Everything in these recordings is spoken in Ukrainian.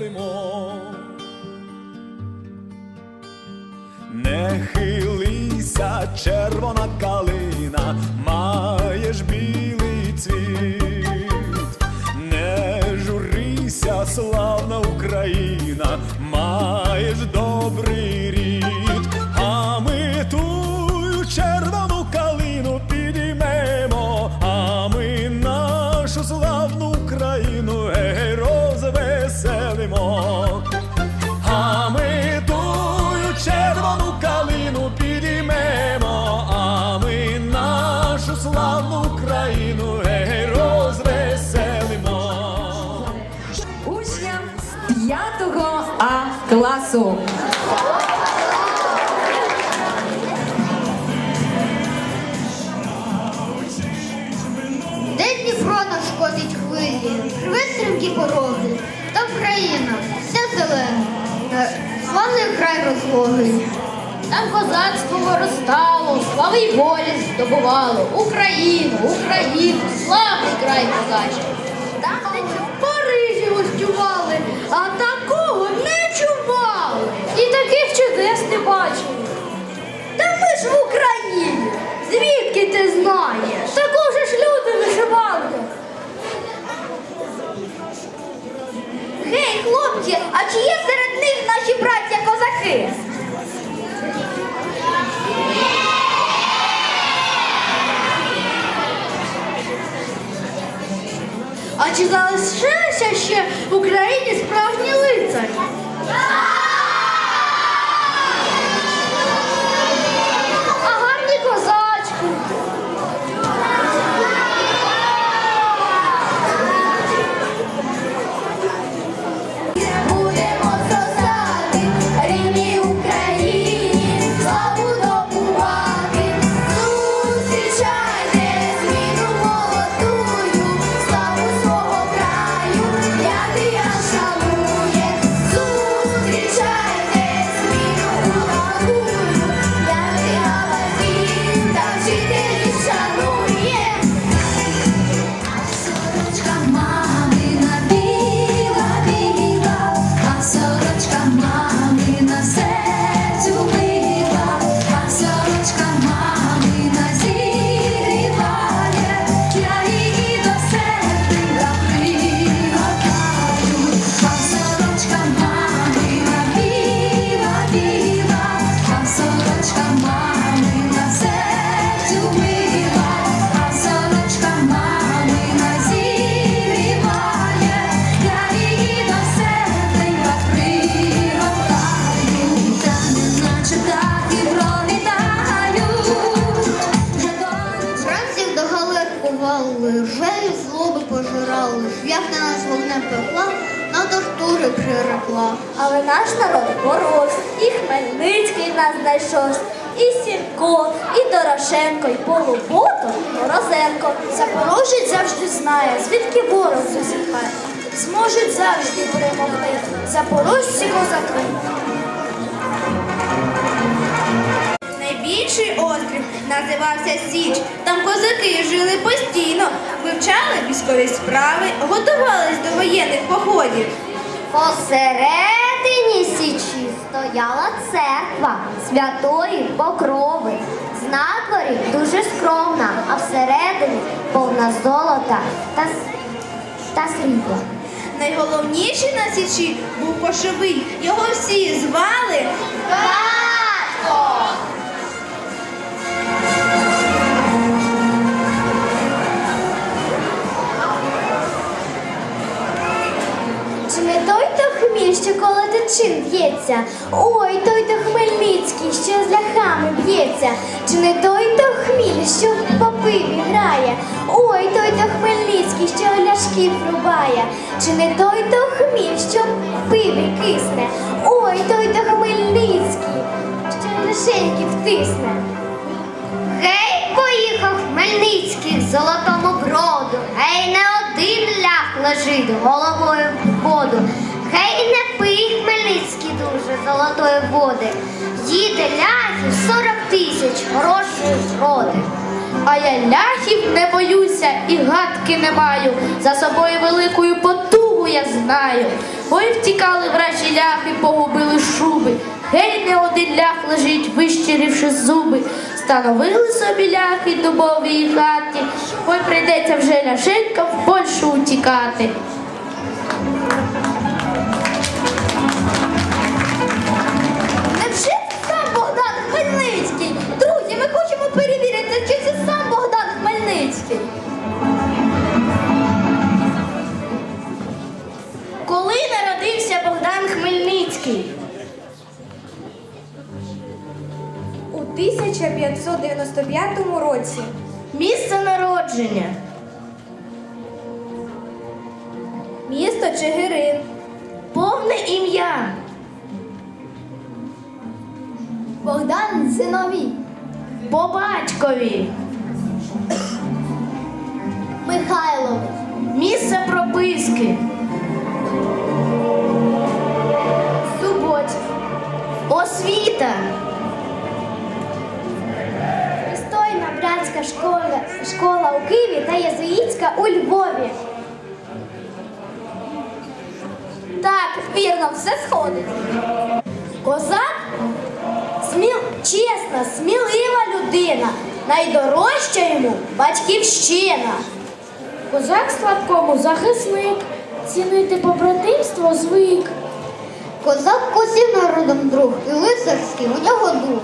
розвеселимо. Не хилися, червона калина, 5 А класу. Де Дніпро нашкодить хвилі, рве стрімкі пороги, та Україна, вся зелена, е, славний край розлогий. Там козацтво виростало, слави й волі здобувало. Україну, Україну, славний край козачий. А такого не чували. І таких чудес не бачили. Та ми ж в Україні. Звідки ти знаєш? Також ж люди вишиванки. Гей, хлопці, а чи є серед них наші браття козаки? А чи залишилися ще в Україні справжні тортури прирекла. Але наш народ боровся, і Хмельницький нас знайшовся, і Сірко, і Дорошенко, і Полуботов, Морозенко. Запорожець завжди знає, звідки ворог засихає. Зможуть завжди перемогти запорожці козаки. Найбільший острів називався Січ. Там козаки жили постійно, вивчали військові справи, готувались до воєнних походів. Посередині січі стояла церква святої покрови. З надворі дуже скромна, а всередині повна золота та, та срібла. Найголовніший на Січі був кошовий. Його всі звали б'ється? Ой, той то Хмельницький, що з ляхами б'ється. Чи не той то хміль, що по пиві грає. Ой, той то Хмельницький, що ляшки врубає. Чи не той то хміль, що в пиві кисне? Ой, той то Хмельницький, що ляшеньки втисне. Гей, поїхав Хмельницький в золотому броду. Гей, не один лях лежить головою в воду. Гей, не пий Хмельницький дуже золотої води. Їде ляхів 40 тисяч грошей зроди. А я ляхів не боюся і гадки не маю. За собою великою потугу я знаю. Ой, втікали вражі ляхи, погубили шуби. Гей, не один лях лежить, вищирівши зуби. Становили собі ляхи дубовій хаті. Ой, прийдеться вже ляшенька в Польщу утікати. 1595 році Місце народження. місто Чигирин. Повне ім'я. Богдан Зиновій. По батькові. Михайлович. Місце прописки. Школа, у Києві та єзуїтська у Львові. Так, вірно, все сходить. Козак сміл, чесна, смілива людина. Найдорожча йому батьківщина. Козак слабкому захисник. Цінуйте побратимство звик. Козак косів народом друг, і лицарський у нього дух.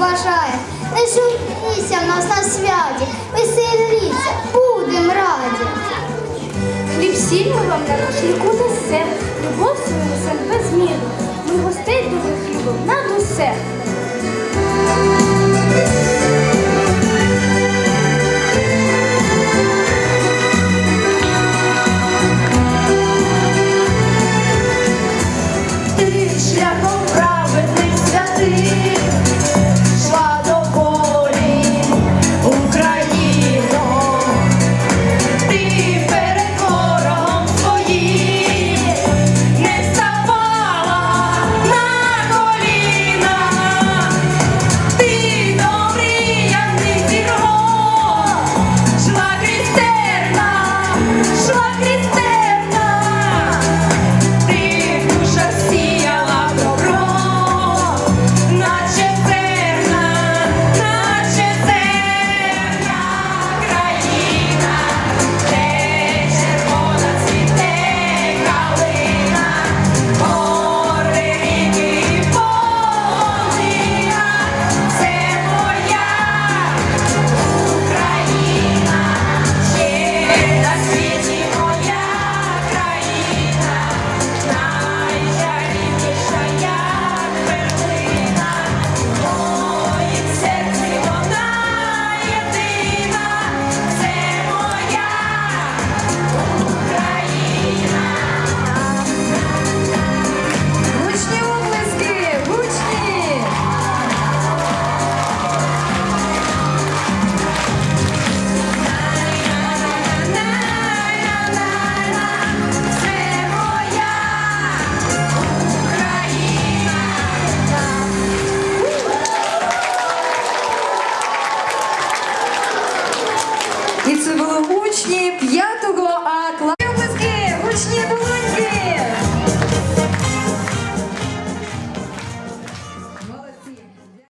бажає. Не журіться нас на святі, веселіться, будем раді. Хліб сіль ми вам на рушнику несем, любов свою несем без міру. Ми гостей дуже хлібом над усе.